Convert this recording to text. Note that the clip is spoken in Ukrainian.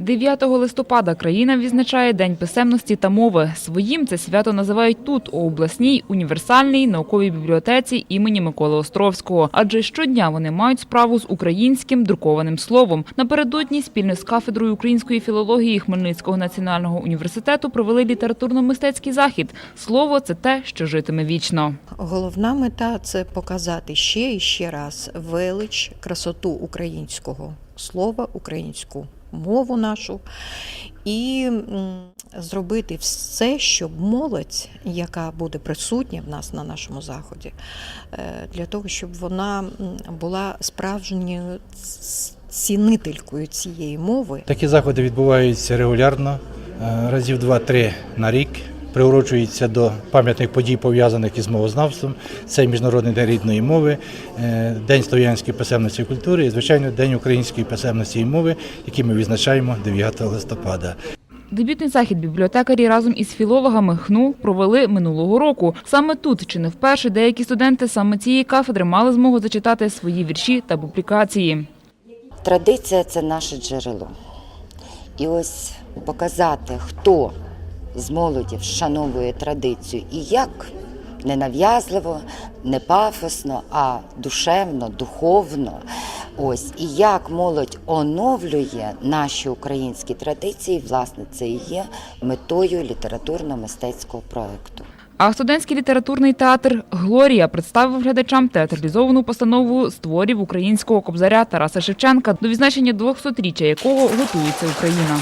9 листопада країна відзначає День писемності та мови. Своїм це свято називають тут, у обласній універсальній науковій бібліотеці імені Миколи Островського. Адже щодня вони мають справу з українським друкованим словом. Напередодні спільно з кафедрою української філології Хмельницького національного університету провели літературно-мистецький захід. Слово це те, що житиме вічно. Головна мета це показати ще і ще раз велич, красоту українського слова, українську мову нашу і зробити все, щоб молодь, яка буде присутня в нас на нашому заході, е, для того, щоб вона була справжньою цінителькою цієї мови. Такі заходи відбуваються регулярно, е, разів два-три на рік. Приурочуються до пам'ятних подій, пов'язаних із мовознавством. Це Міжнародний день рідної мови, е, День слов'янської писемності і культури і, звичайно, День української писемності і мови, який ми відзначаємо 9 листопада. Дебютний захід бібліотекарі разом із філологами ХНУ провели минулого року. Саме тут, чи не вперше, деякі студенти саме цієї кафедри мали змогу зачитати свої вірші та публікації. Традиція це наше джерело. І ось показати, хто з молоді вшановує традицію і як ненав'язливо, не пафосно, а душевно, духовно. Ось і як молодь оновлює наші українські традиції, власне, це і є метою літературно-мистецького проекту. А студентський літературний театр Глорія представив глядачам театралізовану постанову з українського кобзаря Тараса Шевченка, до відзначення 200-річчя якого готується Україна.